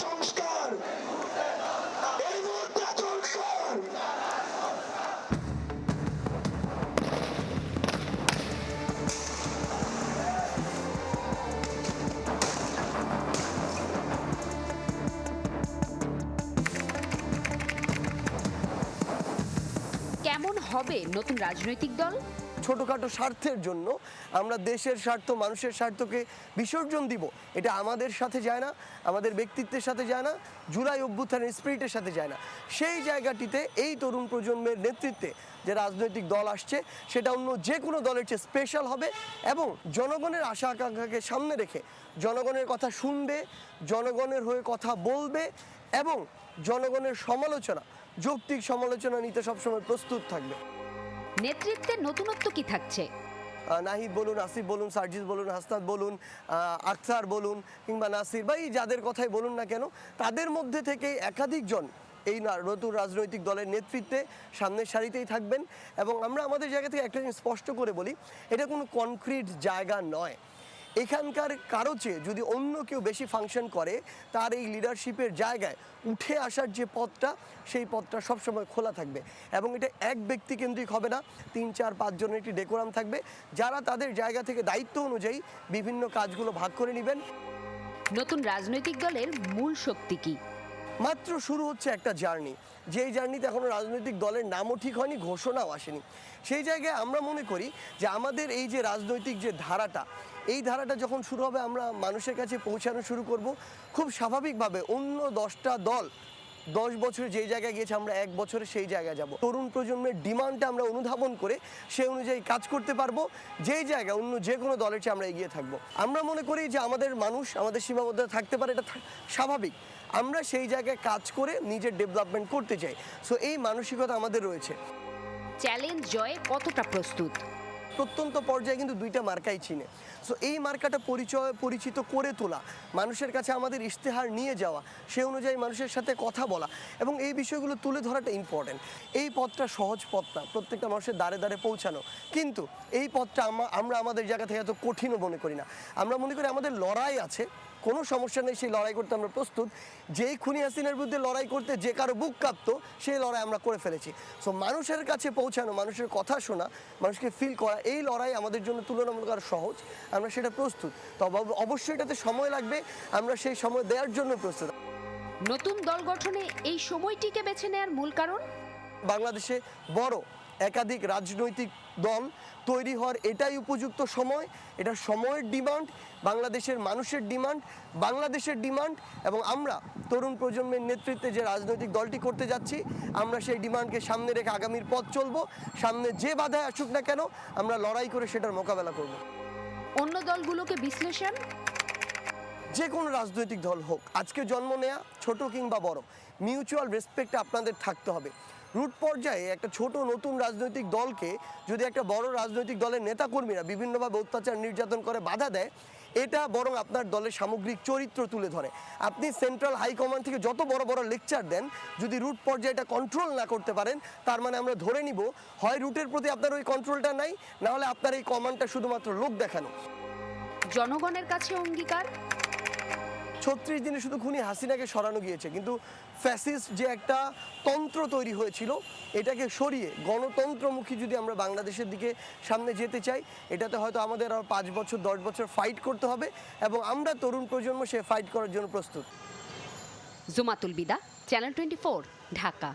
সংস্কার। কেমন হবে নতুন রাজনৈতিক দল? ছোটোখাটো স্বার্থের জন্য আমরা দেশের স্বার্থ, মানুষের স্বার্থকে বিসর্জন দিব। এটা আমাদের সাথে যায় না, আমাদের ব্যক্তিত্বের সাথে যায় না, জুলাই অভ্যুত্থানের স্পিরিটের সাথে যায় না। সেই জায়গাটিতে এই তরুণ প্রজন্মের নেতৃত্বে যে রাজনৈতিক দল আসছে, সেটা অন্য যে কোনো দলের চেয়ে স্পেশাল হবে এবং জনগণের আশা আকাঙ্ক্ষাকে সামনে রেখে জনগণের কথা শুনবে, জনগণের হয়ে কথা বলবে এবং জনগণের সমালোচনা, যৌক্তিক সমালোচনা নিতে সবসময় প্রস্তুত থাকবে। নেতৃত্বে নতুনত্ব কি থাকছে? নাহিদ বলুন, আসিফ বলুন সার্জিস বলুন হাস্তাদ বলুন আকসার বলুন, কিংবা নাসির, বা এই যাদের কথাই বলুন না কেন, তাদের মধ্যে থেকে একাধিকজন এই নতুন রাজনৈতিক দলের নেতৃত্বে সামনের সারিতেই থাকবেন। এবং আমরা আমাদের জায়গা থেকে একটা জিনিস স্পষ্ট করে বলি, এটা কোনো কনক্রিট জায়গা নয়। এখানকার কারও চেয়ে যদি অন্য কেউ বেশি ফাংশন করে তার এই লিডারশিপের জায়গায় উঠে আসার যে পথটা সেই পথটা সবসময় খোলা থাকবে। এবং এটা এক ব্যক্তি কেন্দ্রিক হবে না তিন চার পাঁচজনের একটি ডেকোরাম থাকবে। যারা তাদের জায়গা থেকে দায়িত্ব অনুযায়ী বিভিন্ন কাজগুলো ভাগ করে নেবেন। নতুন রাজনৈতিক দলের মূল শক্তি কি? মাত্র শুরু হচ্ছে একটা জার্নি। যেই জার্নিতে এখনও রাজনৈতিক দলের নামও ঠিক হয়নি ঘোষণাও আসেনি। সেই জায়গায় আমরা মনে করি যে আমাদের এই যে রাজনৈতিক যে ধারাটা এই ধারাটা যখন শুরু হবে, আমরা মানুষের কাছে পৌঁছানো শুরু করব। খুব স্বাভাবিকভাবে অন্য দশটা দল দশ বছরে যেই জায়গায় গিয়েছে, আমরা এক বছরে সেই জায়গায় যাব। তরুণ প্রজন্মের ডিমান্ডটা আমরা অনুধাবন করে সেই অনুযায়ী কাজ করতে পারব। যেই জায়গায় অন্য যে কোনো দলের চেয়ে আমরা এগিয়ে থাকব। আমরা মনে করি যে আমাদের মানুষ আমাদের সীমাবদ্ধতা থাকতে পারে, এটা স্বাভাবিক। আমরা সেই জায়গায় কাজ করে নিজের ডেভেলপমেন্ট করতে চাই। সো এই মানসিকতা আমাদের রয়েছে। চ্যালেঞ্জ জয়ে কতটা প্রস্তুত? প্রত্যন্ত পর্যায়ে কিন্তু দুইটা মার্কাই চিনে। সো এই মার্কাটা পরিচয়, পরিচিত করে তোলা, মানুষের কাছে আমাদের ইশতেহার নিয়ে যাওয়া, সে অনুযায়ী মানুষের সাথে কথা বলা এবং এই বিষয়গুলো তুলে ধরাটা ইম্পর্টেন্ট এই পথটা সহজ পথ না, প্রত্যেকটা মানুষের দ্বারে দ্বারে পৌঁছানো। কিন্তু এই পথটা আমরা আমাদের জায়গা থেকে এত কঠিনও মনে করি না। আমরা মনে করি আমাদের লড়াই আছে কোনো সমস্যা নেই সেই লড়াই করতে আমরা প্রস্তুত। যেই খুনি হাসিনার বিরুদ্ধে লড়াই করতে যে কারও বুক কাঁপতো সেই লড়াই আমরা করে ফেলেছি। সো মানুষের কাছে পৌঁছানো মানুষের কথা শোনা মানুষকে ফিল করা এই লড়াই আমাদের জন্য তুলনামূলক আর সহজ। আমরা সেটা প্রস্তুত। তবে অবশ্যই এটাতে সময় লাগবে। আমরা সেই সময় দেওয়ার জন্য প্রস্তুত। নতুন দল গঠনে এই সময়টিকে বেছে নেয়ার মূল কারণ? বাংলাদেশে বড় একাধিক রাজনৈতিক দল তৈরি হওয়ার এটাই উপযুক্ত সময়। এটা সময়ের ডিমান্ড বাংলাদেশের মানুষের ডিমান্ড বাংলাদেশের ডিমান্ড এবং আমরা তরুণ প্রজন্মের নেতৃত্বে যে রাজনৈতিক দলটি করতে যাচ্ছি আমরা সেই ডিমান্ডকে সামনে রেখে আগামীর পথ চলবো। সামনে যে বাধায় আসুক না কেন আমরা লড়াই করে সেটার মোকাবেলা করব। অন্য দলগুলোকে বিশ্লেষণ? যে কোনো রাজনৈতিক দল হোক আজকে জন্ম নেয়া ছোট কিংবা বড় মিউচুয়াল রেসপেক্ট আপনাদের থাকতে হবে। রুট পর্যায়ে একটা ছোট নতুন রাজনৈতিক দলকে যদি একটা বড় রাজনৈতিক দলের নেতাকর্মীরা বিভিন্নভাবে অত্যাচার নির্যাতন করে বাধা দেয়, এটা বরং আপনার দলের সামগ্রিক চরিত্র তুলে ধরে। আপনি সেন্ট্রাল হাইকমান্ড থেকে যত বড় বড় লেকচার দেন, যদি রুট পর্যায়ে এটা কন্ট্রোল না করতে পারেন, তার মানে আমরা ধরে নিব, হয় রুটের প্রতি আপনার ওই কন্ট্রোলটা নাই, না হলে আপনার এই কমান্ডটা শুধুমাত্র লোক দেখানো। জনগণের কাছে অঙ্গীকার ছত্রিশ দিনে শুধু খুনি হাসিনাকে সরানো গিয়েছে, কিন্তু ফ্যাসিস্ট যে একটা তন্ত্র তৈরি হয়েছিল, এটাকে সরিয়ে গণতন্ত্রমুখী যদি আমরা বাংলাদেশের দিকে সামনে যেতে চাই, এটাতে হয়তো আমাদের আর পাঁচ বছর, দশ বছর ফাইট করতে হবে এবং আমরা তরুণ প্রজন্ম সে ফাইট করার জন্য প্রস্তুত। Jumatul Bida channel twenty Dhaka.